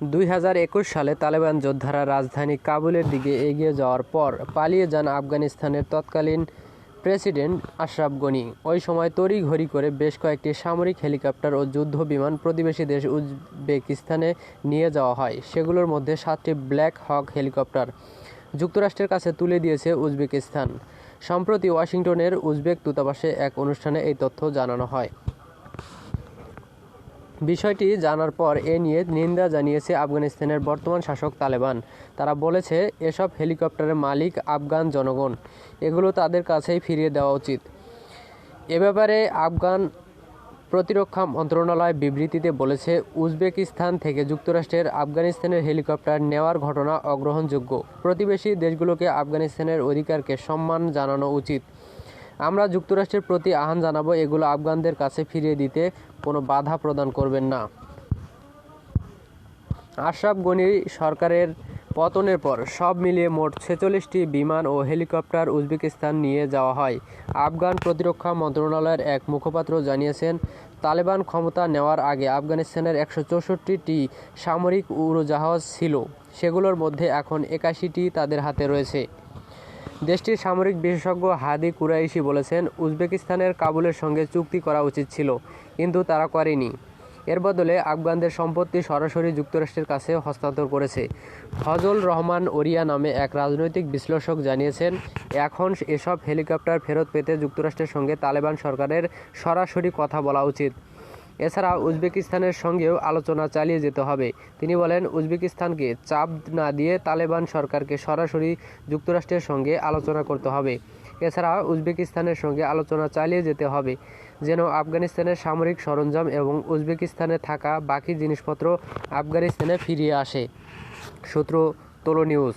দুই হাজার একুশ সালে তালেবান যোদ্ধারা রাজধানী কাবুলের দিকে এগিয়ে যাওয়ার পর পালিয়ে যান আফগানিস্তানের তৎকালীন প্রেসিডেন্ট আশরাফ গনি। ওই সময় তড়িঘড়ি করে বেশ কয়েকটি সামরিক হেলিকপ্টার ও যুদ্ধ বিমান প্রতিবেশী দেশ উজবেকিস্তানে নিয়ে যাওয়া হয়। সেগুলোর মধ্যে সাতটি ব্ল্যাক হক হেলিকপ্টার যুক্তরাষ্ট্রের কাছে তুলে দিয়েছে উজবেকিস্তান। সম্প্রতি ওয়াশিংটনের উজবেক দূতাবাসে এক অনুষ্ঠানে এই তথ্য জানানো হয়। বিষয়টি জানার পর এ নিয়ে নিন্দা জানিয়েছে আফগানিস্তানের বর্তমান শাসক তালেবান। তারা বলেছে, এসব হেলিকপ্টারের মালিক আফগান জনগণ। এগুলো তাদের কাছেই ফিরিয়ে দেওয়া উচিত। এ ব্যাপারে আফগান প্রতিরক্ষা মন্ত্রণালয় বিবৃতিতে বলেছে, উজবেকিস্তান থেকে যুক্তরাষ্ট্রের আফগানিস্তানের হেলিকপ্টার নেওয়ার ঘটনা অগ্রহণযোগ্য। প্রতিবেশী দেশগুলোকে আফগানিস্তানের অধিকারকে সম্মান জানানো উচিত। আমরা যুক্তরাষ্ট্রের প্রতি আহ্বান জানাব, এগুলো আফগানদের কাছে ফিরিয়ে দিতে কোনো বাধা প্রদান করবেন না। আশরাফ গনি সরকারের পতনের পর সব মিলিয়ে মোট ছেচল্লিশটি বিমান ও হেলিকপ্টার উজবেকিস্তান নিয়ে যাওয়া হয়। আফগান প্রতিরক্ষা মন্ত্রণালয়ের এক মুখপাত্র জানিয়েছেন, তালেবান ক্ষমতা নেওয়ার আগে আফগানিস্তানের একশো চৌষট্টিটি সামরিক উড়োজাহাজ ছিল, সেগুলোর মধ্যে এখন একাশিটি তাদের হাতে রয়েছে। দেশটির সামরিক বিশেষজ্ঞ হাদি কুরাইশি বলেছেন, উজবেকিস্তানের কাবুলের সঙ্গে চুক্তি করা উচিত ছিল, কিন্তু তারা করেনি। এর বদলে আফগানদের সম্পত্তি সরাসরি যুক্তরাষ্ট্রের কাছে হস্তান্তর করেছে। ফজল রহমান ওরিয়া নামে এক রাজনৈতিক বিশ্লেষক জানিয়েছেন, এখন এসব হেলিকপ্টার ফেরত পেতে যুক্তরাষ্ট্রের সঙ্গে তালেবান সরকারের সরাসরি কথা বলা উচিত। এছাড়া উজবেকিস্তানের সঙ্গেও আলোচনা চালিয়ে যেতে হবে। তিনি বলেন, উজবেকিস্তানকে চাপ না দিয়ে তালেবান সরকারকে সরাসরি যুক্তরাষ্ট্রের সঙ্গে আলোচনা করতে হবে। এছাড়া উজবেকিস্তানের সঙ্গে আলোচনা চালিয়ে যেতে হবে। যেন আফগানিস্তানের সামরিক সরঞ্জাম এবং উজবেকিস্তানে থাকা বাকি জিনিসপত্র আফগানিস্তানে ফিরিয়ে আসে। সূত্র তোলো নিউজ।